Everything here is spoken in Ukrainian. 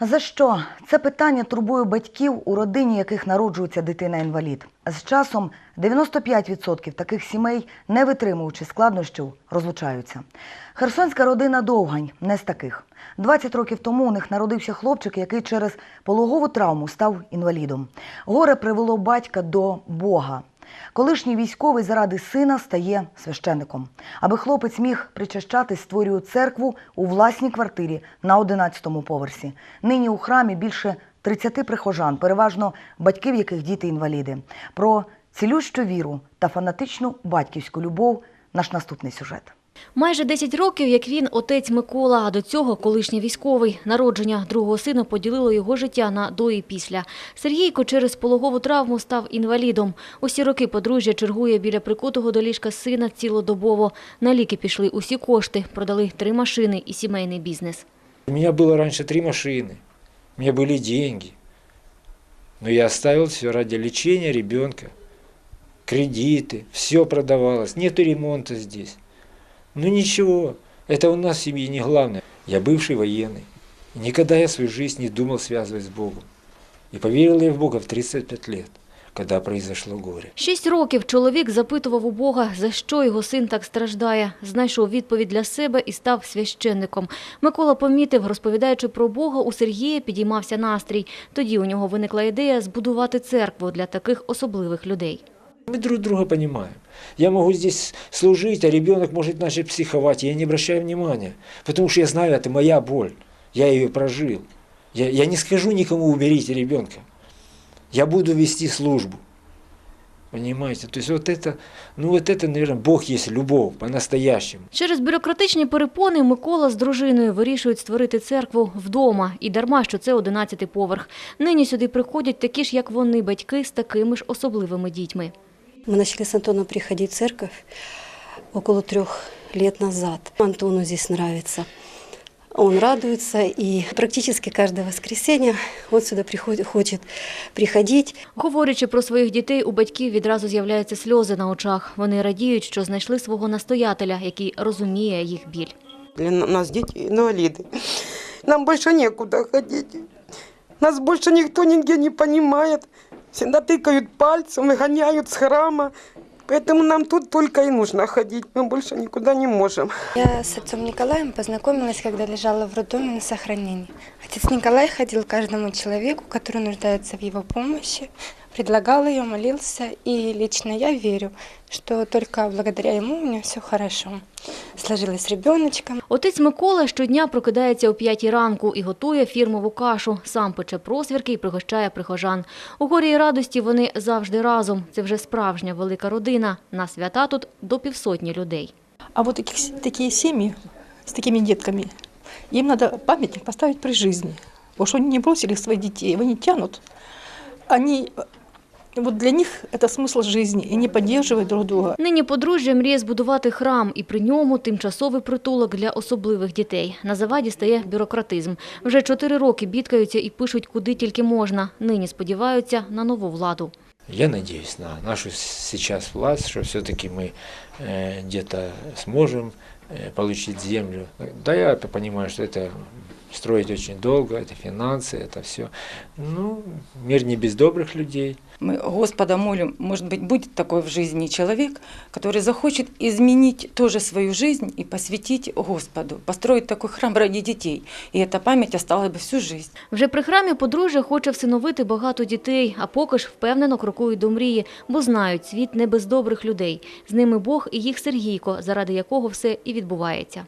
За що? Це питання турбує батьків, у родині яких народжується дитина-інвалід. З часом 95% таких сімей, не витримуючи складнощів, розлучаються. Херсонська родина Довгань не з таких. 20 років тому у них народився хлопчик, який через пологову травму став інвалідом. Горе привело батька до Бога. Колишній військовий заради сина стає священником. Аби хлопець міг причащатись, створює церкву у власній квартирі на 11-му поверсі. Нині у храмі більше 30 прихожан, переважно батьків, яких діти інваліди. Про цілющу віру та фанатичну батьківську любов наш наступний сюжет. Майже 10 років, як він, отець Микола, а до цього колишній військовий. Народження другого сина поділило його життя на до і після. Сергійко через пологову травму став інвалідом. Усі роки подружжя чергує біля прикутого до ліжка сина цілодобово. На ліки пішли усі кошти, продали три машини і сімейний бізнес. У меня было раньше три машины, у меня были деньги. Но я оставил все ради лечения ребенка. Кредиты, все продавалось, нету ремонта здесь. Ну ничего, это у нас в семье не главное. Я бывший военный. И никогда я свою жизнь не думал связывать с Богом. И поверил я в Бога в 35 лет, когда произошло горе. Шість років чоловік запитував у Бога, за що його син так страждає. Знайшов відповідь для себе і став священником. Микола помітив, розповідаючи про Бога, у Сергія підіймався настрій. Тоді у нього виникла ідея збудувати церкву для таких особливих людей. Мы друг друга понимаем. Я могу здесь служить, а ребенок может начать психовать. Я не обращаю внимания, потому что я знаю, это моя боль. Я ее прожил. Я, я не скажу никому уберите ребенка. Я буду вести службу. Понимаете? То есть вот это, ну вот это, наверное, Бог есть любовь по-настоящему. Через бюрократичні перепони Микола з дружиною вирішують створити церкву вдома. І дарма, що це 11-й поверх. Нині сюди приходять такі ж, як вони, батьки з такими ж особливими дітьми. Мы начали с Антоном приходить в церковь около трех лет назад. Антону здесь нравится. Он радуется, и практически каждое воскресенье он сюда приходит, хочет приходить. Говорячи про своїх дітей, у батьків відразу з'являються сльози на очах. Вони радіють, що знайшли свого настоятеля, який розуміє їх біль. Для нас дети инвалиды. Нам больше некуда ходить. Нас больше никто нигде не понимает Всегда тыкают пальцем, выгоняют с храма. Поэтому нам тут только и нужно ходить. Мы больше никуда не можем. Я с отцом Николаем познакомилась, когда лежала в роддоме на сохранении. Отец Николай ходил к каждому человеку, который нуждается в его помощи, предлагал ее, молился, и лично я верю, что только благодаря ему у меня все хорошо. Сложилось с ребеночком. Отець Микола щодня прокидається о п'ятій ранку і готує фірмову кашу. Сам пече просвірки і пригощає прихожан. У горі і радості вони завжди разом. Це вже справжня велика родина. На свята тут до півсотні людей. А вот таких, такие семьи с такими детками, им надо памятник поставить при жизни. Потому что они не бросили своих детей, они тянут. Они, э, вот для них это смысл жизни, и они поддерживают друг друга. Нині подружжя мріє збудувати храм і при ньому тимчасовий притулок для особливих дітей. На заваді стає бюрократизм. Вже чотири роки бідкаються і пишуть куди тільки можна. Нині сподіваються на нову владу. Я надеюсь на нашу сейчас власть, что все-таки мы э, где-то сможем э, получить землю. Да, я понимаю, что это строить очень долго, это финансы, это все. Ну, мир не без добрых людей. Мы Господа молим, может быть, будет такой в жизни человек, который захочет изменить тоже свою жизнь и посвятить Господу, построить такой храм ради детей. И эта память осталась бы всю жизнь. Вже при храмі подружжя хоче всиновити багато дітей, а поки ж впевнено крокують до мрії, бо знають, світ не без добрих людей. З ними Бог і їх Сергійко, заради якого все і відбувається.